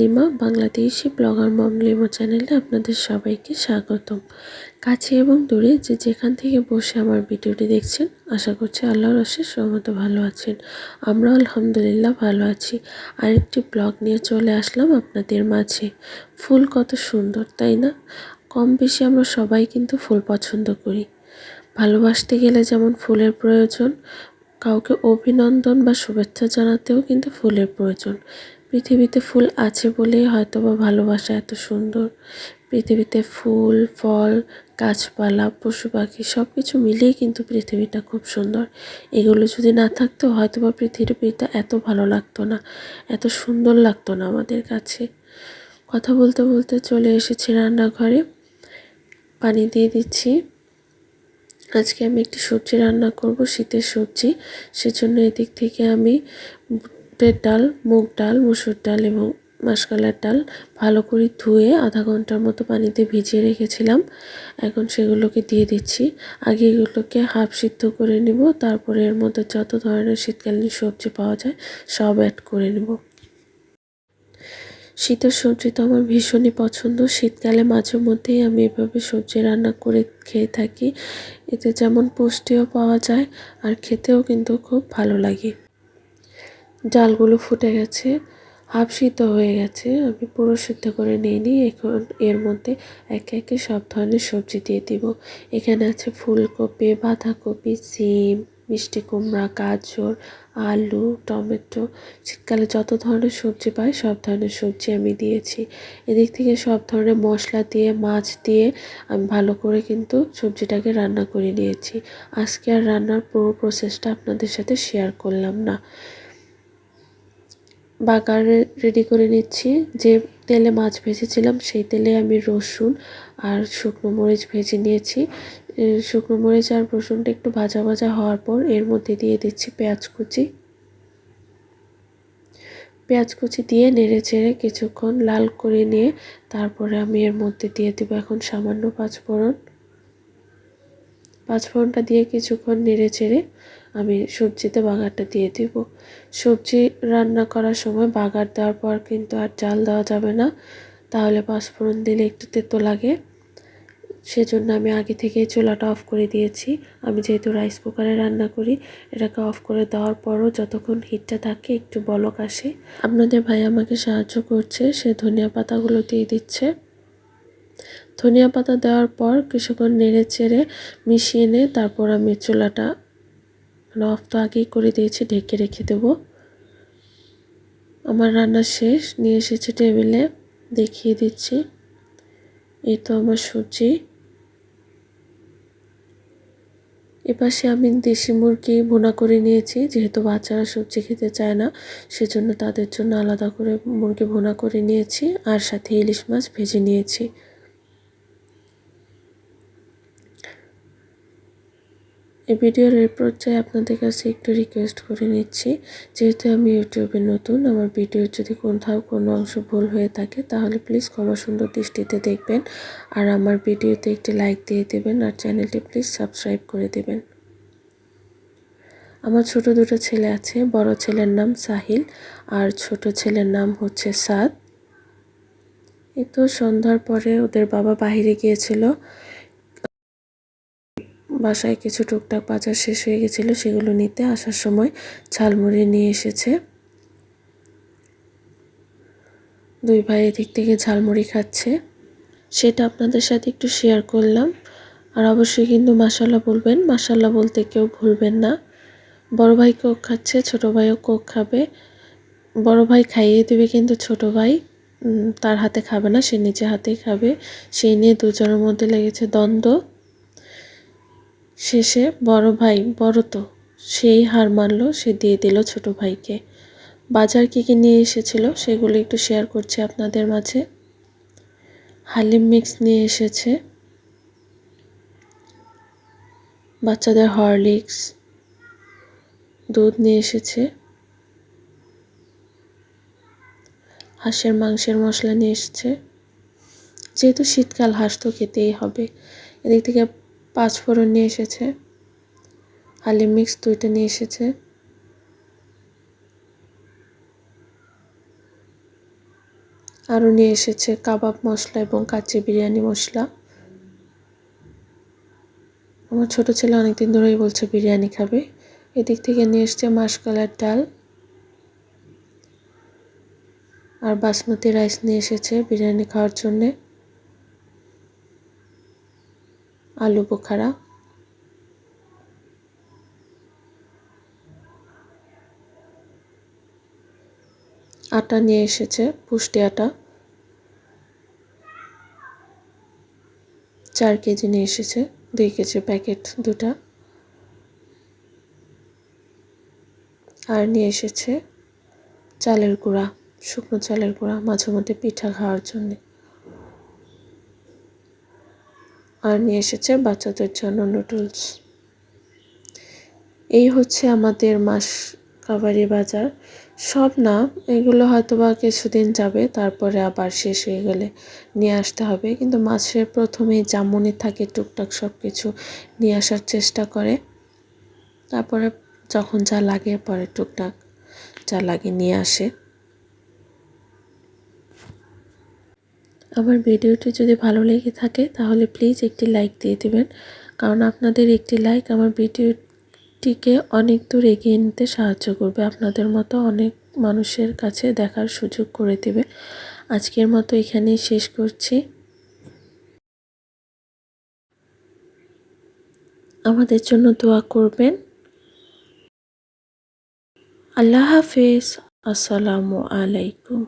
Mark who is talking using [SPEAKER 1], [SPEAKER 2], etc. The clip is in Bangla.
[SPEAKER 1] লিমা বাংলাদেশি ব্লগার মম লিমা চ্যানেলে আপনাদের সবাইকে স্বাগতম। কাছে এবং দূরে যে যেখান থেকে বসে আমার ভিডিওটি দেখছেন, আশা করছি আল্লাহর অশেষ সহমত ভালো আছেন। আমরা আলহামদুলিল্লাহ ভালো আছি। আরেকটি ব্লগ নিয়ে চলে আসলাম আপনাদের মাঝে। ফুল কত সুন্দর, তাই না? কম বেশি আমরা সবাই কিন্তু ফুল পছন্দ করি। ভালোবাসতে গেলে যেমন ফুলের প্রয়োজন, কাউকে অভিনন্দন বা শুভেচ্ছা জানাতেও কিন্তু ফুলের প্রয়োজন। পৃথিবীতে ফুল আছে বলেই হয়তো বা ভালোবাসা এত সুন্দর। পৃথিবীতে ফুল, ফল, গাছপালা, পশু পাখি সব কিছু মিলিয়ে কিন্তু পৃথিবীটা খুব সুন্দর। এগুলো যদি না থাকতো হয়তো বা পৃথিবীটা এত ভালো লাগতো না, এত সুন্দর লাগতো না আমাদের কাছে। কথা বলতে বলতে চলে এসেছি রান্নাঘরে। পানি দিয়ে দিচ্ছি। আজকে আমি একটি সবজি রান্না করব, শীতের সবজি। সেজন্য এদিক থেকে আমি বুটের ডাল, মুগ ডাল, মুসুর ডাল এবং মাসকালার ডাল ভালো করে ধুয়ে আধা ঘণ্টার মতো পানিতে ভিজিয়ে রেখেছিলাম। এখন সেগুলোকে দিয়ে দিচ্ছি। আগে এগুলোকে হাফ সিদ্ধ করে নেব, তারপরে এর মধ্যে যত ধরনের শীতকালীন সবজি পাওয়া যায় সব অ্যাড করে নেব। শীতের সবজি তো আমার ভীষণই পছন্দ। শীতকালে মাঝে মধ্যেই আমি এভাবে সবজি রান্না করে খেয়ে থাকি। এতে যেমন পুষ্টিও পাওয়া যায় আর খেতেও কিন্তু খুব ভালো লাগে। ডালগুলো ফুটে গেছে, হাফ সিদ্ধ হয়ে গেছে। আমি পুরো সিদ্ধ করে নিয়ে নিই, এখন এর মধ্যে একে একে সব ধরনের সবজি দিয়ে দিব। এখানে আছে ফুলকপি, বাঁধাকপি, সিম, মিষ্টি কুমড়া, গাজর, আলু, টমেটো। শীতকালে যত ধরনের সবজি পাই, সব ধরনের সবজি আমি দিয়েছি। এদিক থেকে সব ধরনের মশলা দিয়ে, মাছ দিয়ে আমি ভালো করে কিন্তু সবজিটাকে রান্না করে নিয়েছি। আজকে আর রান্নার পুরো প্রসেসটা আপনাদের সাথে শেয়ার করলাম না। বাগার রেডি করে নিচ্ছি। যে তেলে মাছ ভেজেছিলাম, সেই তেলে আমি রসুন আর শুকনো মরিচ ভেজে নিয়েছি। শুকনো মরিচ আর রসুনটা একটু ভাজা ভাজা হওয়ার পর এর মধ্যে দিয়ে দিচ্ছি পেঁয়াজ কুচি। পেঁয়াজ কুচি দিয়ে নেড়ে চেড়ে কিছুক্ষণ লাল করে নিয়ে তারপরে আমি এর মধ্যে দিয়ে দেবো এখন সামান্য পাঁচফোড়ন। পাঁচফোড়নটা দিয়ে কিছুক্ষণ নেড়ে চেড়ে আমি সবজিতে বাগারটা দিয়ে দিব। সবজি রান্না করার সময় বাগার দেওয়ার পর কিন্তু আর জাল দেওয়া যাবে না। তাহলে পাঁচফোড়ন দিলে একটু তেতো লাগে। সেজন্য আমি আগে থেকেই চুলাটা অফ করে দিয়েছি। আমি যেহেতু রাইস কুকারে রান্না করি, এটাকে অফ করে দেওয়ার পরও যতক্ষণ হিটটা থাকে একটু বলক আসে। আপনাদের ভাই আমাকে সাহায্য করছে, সে ধনিয়া পাতাগুলো দিয়ে দিচ্ছে। ধনিয়া পাতা দেওয়ার পর কিছুক্ষণ নেড়ে চেড়ে মিশিয়ে নে তারপর আমি চুলাটা অফ তো আগেই করে দিয়েছি, ঢেকে রেখে দেব। আমার রান্না শেষ, নিয়ে এসেছে টেবিলে, দেখিয়ে দিচ্ছি। এই তো আমার সবজি। এপাশে আমি দেশি মুরগি ভুনা করে নিয়েছি, যেহেতু বাচ্চারা সবজি খেতে চায় না, সেজন্য তাদের জন্য আলাদা করে মুরগি ভুনা করে নিয়েছি, আর সাথে ইলিশ মাছ ভেজে নিয়েছি। এই ভিডিওর এই পর্যায়ে আপনাদের কাছে একটু রিকোয়েস্ট করে নিচ্ছি। যেহেতু আমি ইউটিউবে নতুন, আমার ভিডিওর যদি কোথাও কোনো অংশ ভুল হয়ে থাকে, তাহলে প্লিজ ক্ষমা সুন্দর দৃষ্টিতে দেখবেন। আর আমার ভিডিওতে একটি লাইক দিয়ে দেবেন আর চ্যানেলটি প্লিজ সাবস্ক্রাইব করে দেবেন। আমার ছোট দুটো ছেলে আছে, বড় ছেলের নাম সাহিল আর ছোট ছেলের নাম হচ্ছে সাদ। এই তো সন্ধ্যার পরে ওদের বাবা বাহিরে গিয়েছিল। বাসায় কিছু টুকটাক বাজার শেষ হয়ে গেছিল, সেগুলো নিতে আসার সময় ঝালমুড়ি নিয়ে এসেছে। দুই ভাই এদিক থেকে ঝালমুড়ি খাচ্ছে। সেটা আপনাদের সাথে একটু শেয়ার করলাম। আর অবশ্যই কিন্তু মাসাল্লাহ বলবেন মাসাল্লাহ বলতে কেউ ভুলবেন না। বড় ভাই কোক খাচ্ছে, ছোট ভাইও কোক খাবে। বড় ভাই খাইয়ে দেবে কিন্তু ছোট ভাই তার হাতে খাবে না, সে নিজে হাতেই খাবে। সেই নিয়ে দুজনের মধ্যে লেগেছে দ্বন্দ্ব। শেষে, বড় ভাই, বড় তো। সেই হার মানলো, সে দিয়ে দিল ছোট ভাইকে। বাজার কী কী নিয়ে এসেছিল, সেগুলো একটু শেয়ার করছি আপনাদের মাঝে। হালিম মিক্স নিয়ে এসেছে। বাচ্চাদের হরলিক্স দুধ নিয়ে এসেছে। হাঁসের মাংসের মশলা নিয়ে এসেছে। যেহেতু শীতকাল, হাঁস তো খেতেই হবে। এদিক থেকে পাঁচ ফোড়ন নিয়ে এসেছে। হালিম মিক্স দুইটা নিয়ে এসেছে। আরও নিয়ে এসেছে কাবাব মশলা এবং কাচ্চি বিরিয়ানি মশলা। আমার ছোট ছেলে অনেকদিন ধরেই বলছে বিরিয়ানি খাবে। এদিক থেকে নিয়ে এসছে মাসকালার ডাল। আর বাসমতি রাইস নিয়ে এসেছে বিরিয়ানি খাওয়ার জন্যে। আলু বোখারা। আটা নিয়ে এসেছে, পুষ্টি আটা। চার কেজি নিয়ে এসেছে, দুই কেজি প্যাকেট দুটা। আর নিয়ে এসেছে চালের গুঁড়া, শুকনো চালের গুঁড়া মাঝে মধ্যে পিঠা খাওয়ার জন্যে। আর নিয়ে এসেছে বাচ্চাদের জন্য নুডলস এই হচ্ছে আমাদের মাস কাবারি বাজার। সব না, এগুলো হয়তো বা কিছুদিন যাবে, তারপরে আবার শেষ হয়ে গেলে নিয়ে আসতে হবে। কিন্তু মাছের প্রথমেই জামুনি থাকে টুকটাক সব কিছু নিয়ে আসার চেষ্টা করে। তারপরে যখন যা লাগে, পরে টুকটাক যা লাগে নিয়ে আসে। আমার ভিডিওটি যদি ভালো লেগে থাকে, তাহলে প্লিজ একটি লাইক দিয়ে দেবেন। কারণ আপনাদের একটি লাইক আমার ভিডিওটিকে অনেক দূর এগিয়ে নিতে সাহায্য করবে, আপনাদের মতো অনেক মানুষের কাছে দেখার সুযোগ করে দেবে। আজকের মতো এখানেই শেষ করছি। আমাদের জন্য দোয়া করবেন। আল্লাহ হাফিজ। আসসালামু আলাইকুম।